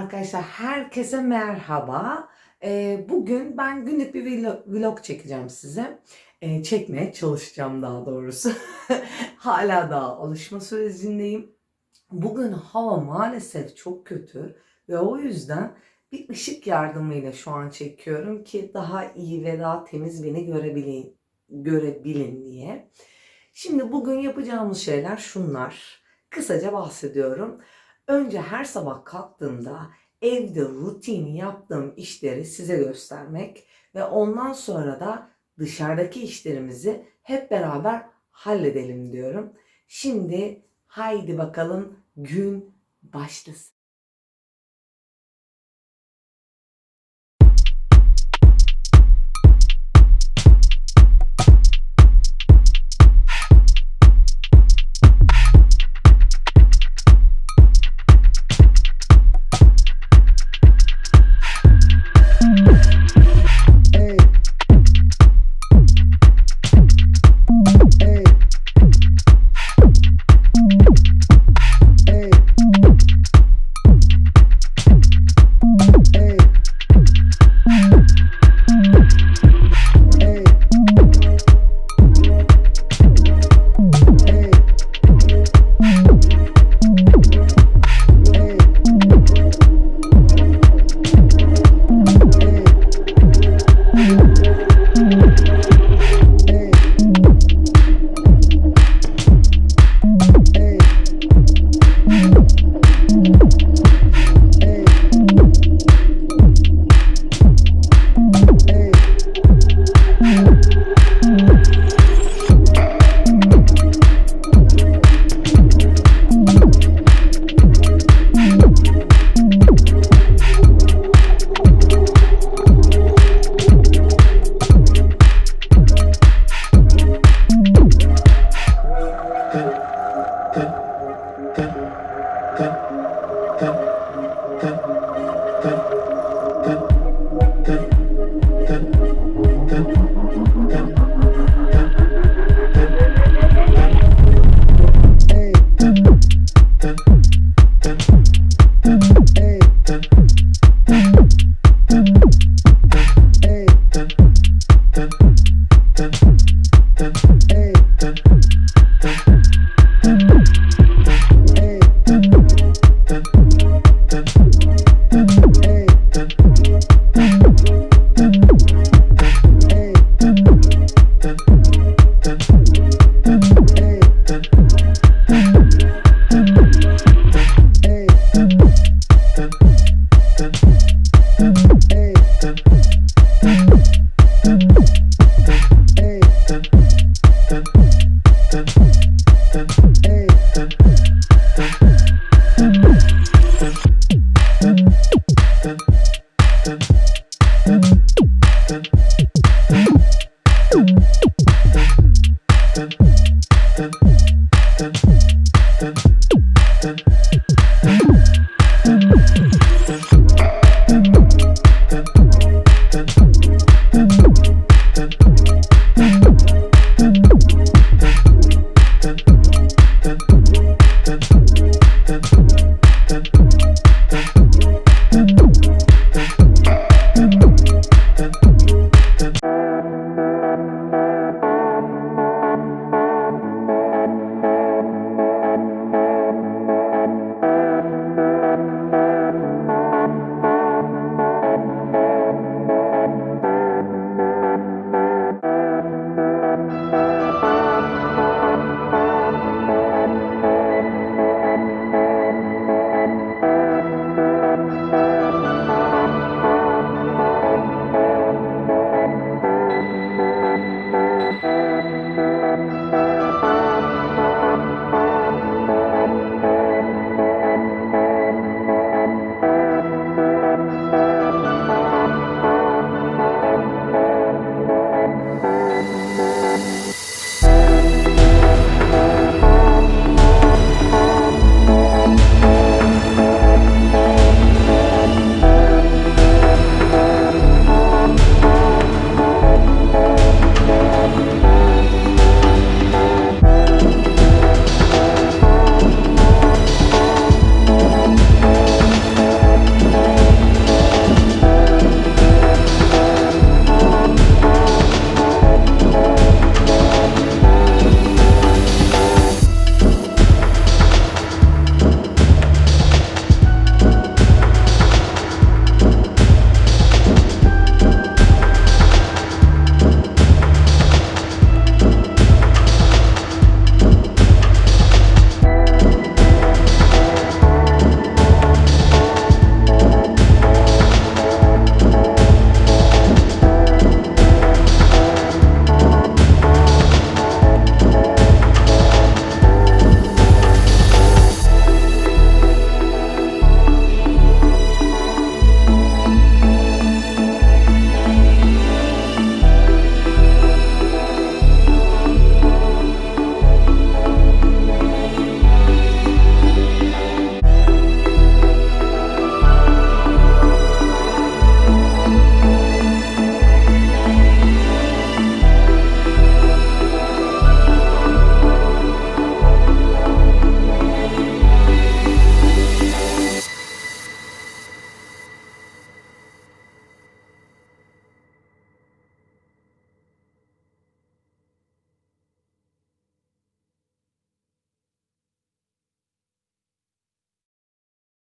Arkadaşlar herkese merhaba. Ee, bugün ben günlük bir vlog, çekeceğim size. Ee, çekmeye çalışacağım daha doğrusu. Hala daha alışma sürecindeyim. Bugün hava maalesef çok kötü ve o yüzden bir ışık yardımıyla şu an çekiyorum ki daha iyi ve daha temiz beni görebilin, görebilin diye. Şimdi bugün yapacağımız şeyler şunlar. Kısaca bahsediyorum. Önce her sabah kalktığımda evde rutin yaptığım işleri size göstermek ve ondan sonra da dışarıdaki işlerimizi hep beraber halledelim diyorum. Şimdi haydi bakalım gün başlasın.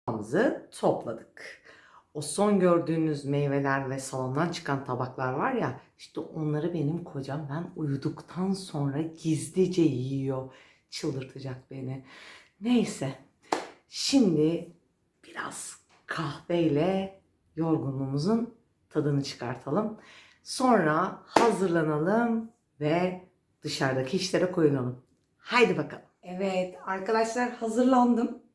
Tabağımızı topladık. O son gördüğünüz meyveler ve salondan çıkan tabaklar var ya işte onları benim kocam ben uyuduktan sonra gizlice yiyor. Çıldırtacak beni. Neyse. Şimdi biraz kahveyle yorgunluğumuzun tadını çıkartalım. Sonra hazırlanalım ve dışarıdaki işlere koyulalım. Haydi bakalım. Evet arkadaşlar hazırlandım.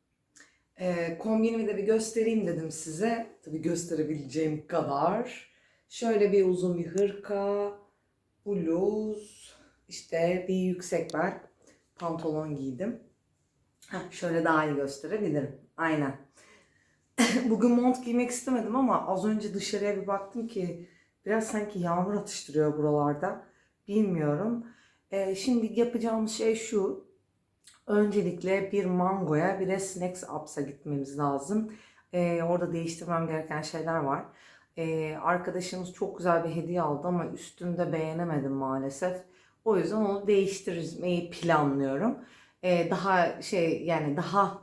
Ee, kombinimi de bir göstereyim dedim size. Tabii gösterebileceğim kadar. Şöyle bir uzun bir hırka, bluz, işte bir yüksek bel, pantolon giydim. Heh, şöyle daha iyi gösterebilirim. Aynen. Bugün mont giymek istemedim ama az önce dışarıya bir baktım ki biraz sanki yağmur atıştırıyor buralarda. Bilmiyorum. Ee, şimdi yapacağımız şey şu. Öncelikle bir Mango'ya bir de Snacks Ups'a gitmemiz lazım. Ee, orada değiştirmem gereken şeyler var. Ee, arkadaşımız çok güzel bir hediye aldı ama üstünde beğenemedim maalesef. O yüzden onu değiştirmeyi planlıyorum. Ee, daha şey yani daha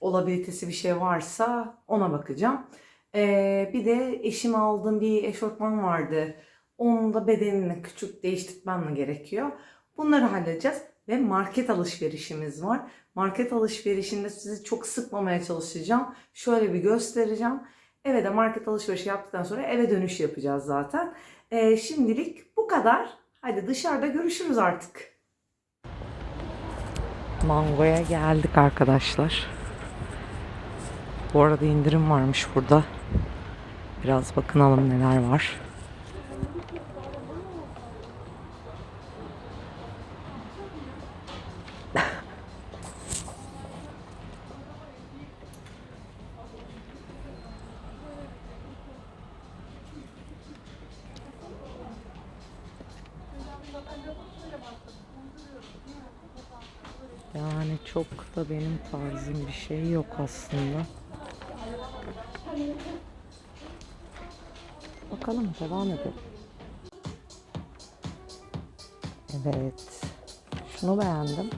olabilitesi bir şey varsa ona bakacağım. Ee, bir de eşime aldığım bir eşofman vardı. Onun da bedenini küçük değiştirmem gerekiyor. Bunları halledeceğiz ve market alışverişimiz var. Market alışverişinde sizi çok sıkmamaya çalışacağım. Şöyle bir göstereceğim. Eve de market alışverişi yaptıktan sonra eve dönüş yapacağız zaten. Ee, şimdilik bu kadar. Hadi dışarıda görüşürüz artık. Mango'ya geldik arkadaşlar. Bu arada indirim varmış burada. Biraz bakınalım neler var. Yani çok da benim tarzım bir şey yok aslında. Bakalım devam edelim. Evet. Şunu beğendim.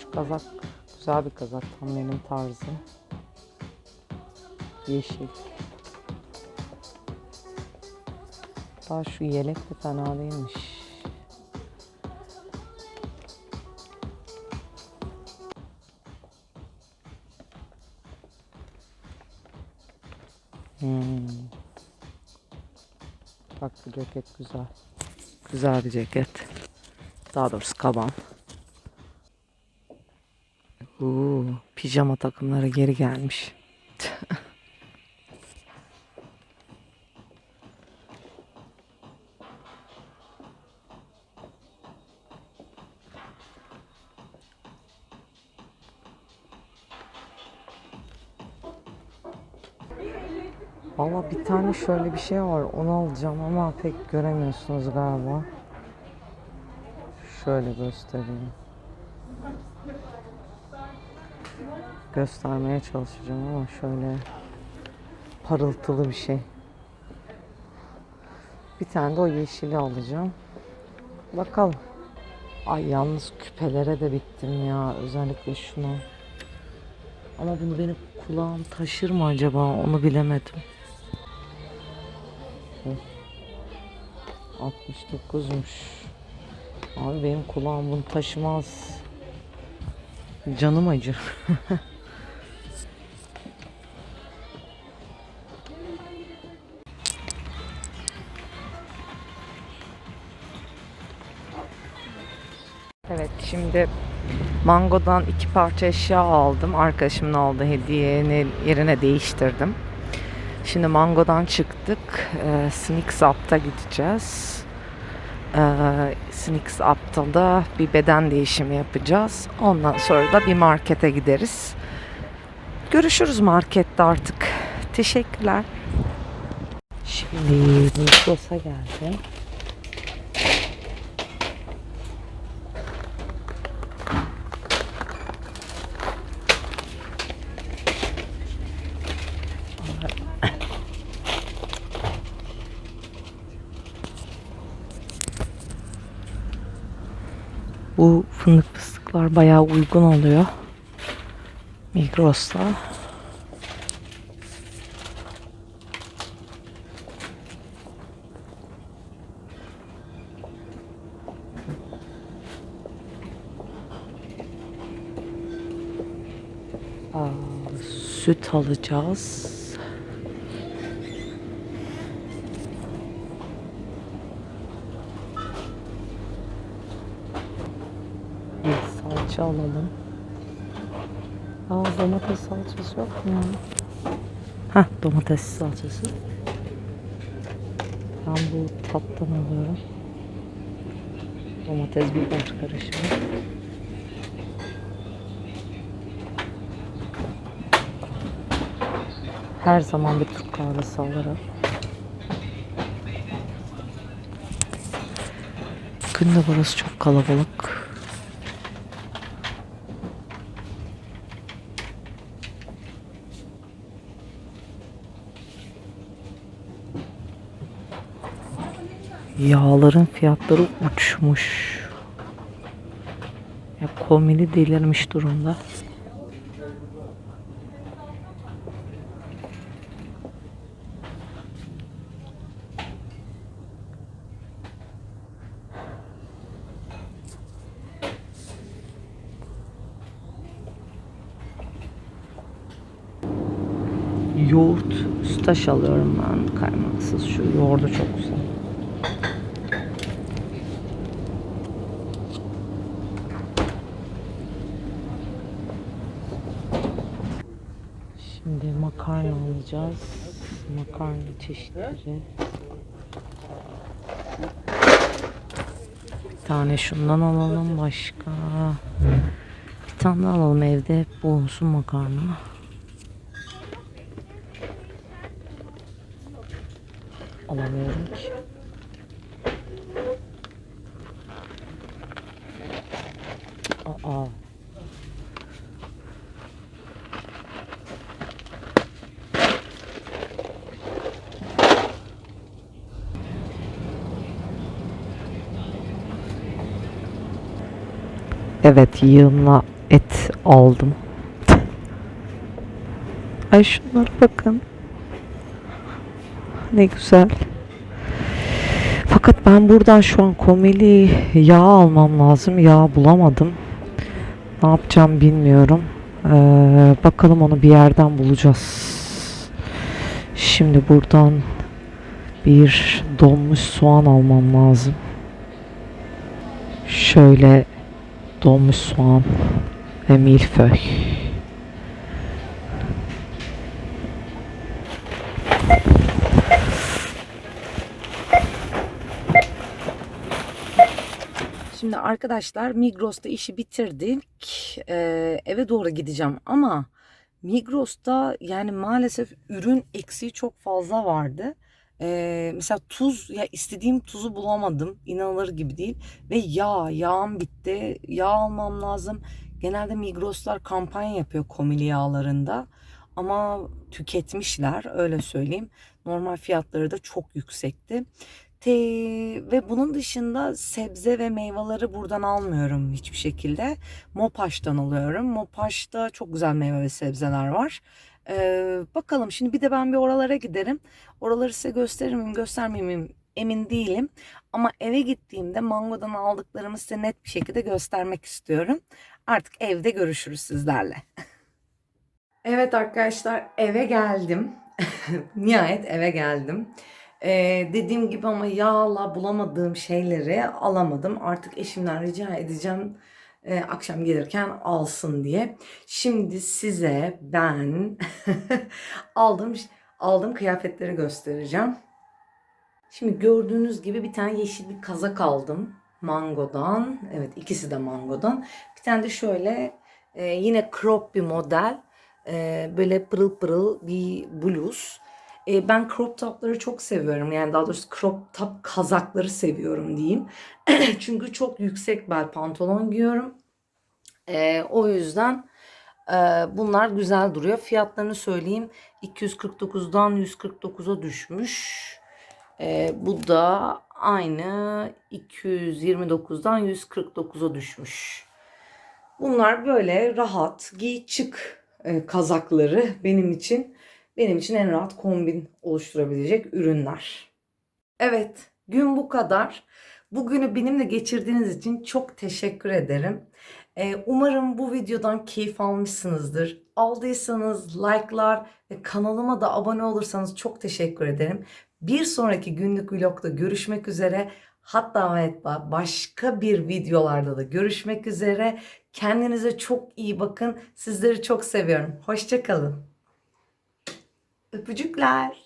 Şu kazak güzel bir kazak tam benim tarzım. Yeşil. Daha şu yelek de fena değilmiş. Ceket güzel. Güzel bir ceket. Daha doğrusu kaban. Oo, pijama takımları geri gelmiş. Valla bir tane şöyle bir şey var. Onu alacağım ama pek göremiyorsunuz galiba. Şöyle göstereyim. Göstermeye çalışacağım ama şöyle parıltılı bir şey. Bir tane de o yeşili alacağım. Bakalım. Ay yalnız küpelere de bittim ya. Özellikle şuna. Ama bunu benim kulağım taşır mı acaba onu bilemedim. 69'muş. Abi benim kulağım bunu taşımaz. Canım acır. Evet şimdi Mango'dan iki parça eşya aldım. Arkadaşımın aldığı hediyenin yerine değiştirdim. Şimdi Mango'dan çıktık. Ee, Sneaks Up'ta gideceğiz. Ee, Sneaks Up'ta da bir beden değişimi yapacağız. Ondan sonra da bir markete gideriz. Görüşürüz markette artık. Teşekkürler. Şimdi Migros'a geldim. Bu fındık fıstıklar bayağı uygun oluyor. Migros'ta. Süt alacağız. Bir salça alalım. Aa domates salçası yok mu? Heh domates salçası. Ben bu tattan alıyorum. Domates biber karışımı. Her zaman bir Türk kahvesi alırım. Bugün de burası çok kalabalık. Yağların fiyatları uçmuş. Ya komili delirmiş durumda. Yoğurt, sütaş alıyorum ben kaymaksız. Şu yoğurdu çok güzel. Şimdi makarna alacağız. Makarna çeşitleri. Bir tane şundan alalım başka. Bir tane alalım evde hep makarna. Alamıyorum ki. Aa. Evet yığınla et aldım. Ay şunlara bakın. Ne güzel. Fakat ben buradan şu an komeli yağ almam lazım. Yağ bulamadım. Ne yapacağım bilmiyorum. Ee, bakalım onu bir yerden bulacağız. Şimdi buradan bir donmuş soğan almam lazım. Şöyle donmuş soğan ve milföy. Şimdi arkadaşlar Migros'ta işi bitirdik. Ee, eve doğru gideceğim ama Migros'ta yani maalesef ürün eksiği çok fazla vardı. Ee, mesela tuz ya istediğim tuzu bulamadım. İnanılır gibi değil. Ve yağ, yağım bitti. Yağ almam lazım. Genelde Migros'lar kampanya yapıyor komili yağlarında. Ama tüketmişler öyle söyleyeyim. Normal fiyatları da çok yüksekti. Te ve bunun dışında sebze ve meyveleri buradan almıyorum hiçbir şekilde. Mopaş'tan alıyorum. Mopaş'ta çok güzel meyve ve sebzeler var. Ee, bakalım şimdi bir de ben bir oralara giderim. Oraları size gösterir miyim göstermeyeyim miyim emin değilim. Ama eve gittiğimde mangodan aldıklarımı size net bir şekilde göstermek istiyorum. Artık evde görüşürüz sizlerle. Evet arkadaşlar eve geldim. Nihayet eve geldim. Ee, dediğim gibi ama yağla bulamadığım şeyleri alamadım. Artık eşimden rica edeceğim e, akşam gelirken alsın diye. Şimdi size ben aldığım aldığım kıyafetleri göstereceğim. Şimdi gördüğünüz gibi bir tane yeşil bir kazak aldım. Mango'dan. Evet ikisi de Mango'dan. Bir tane de şöyle e, yine crop bir model. E, böyle pırıl pırıl bir bluz. E, ben crop topları çok seviyorum. Yani daha doğrusu crop top kazakları seviyorum diyeyim. Çünkü çok yüksek bel pantolon giyiyorum. E, o yüzden e, bunlar güzel duruyor. Fiyatlarını söyleyeyim. 249'dan 149'a düşmüş. E, bu da aynı 229'dan 149'a düşmüş. Bunlar böyle rahat giy çık e, kazakları benim için benim için en rahat kombin oluşturabilecek ürünler. Evet, gün bu kadar. Bugünü benimle geçirdiğiniz için çok teşekkür ederim. Ee, umarım bu videodan keyif almışsınızdır. Aldıysanız like'lar ve kanalıma da abone olursanız çok teşekkür ederim. Bir sonraki günlük vlogda görüşmek üzere. Hatta ve hatta başka bir videolarda da görüşmek üzere. Kendinize çok iyi bakın. Sizleri çok seviyorum. Hoşçakalın. Öpücükler.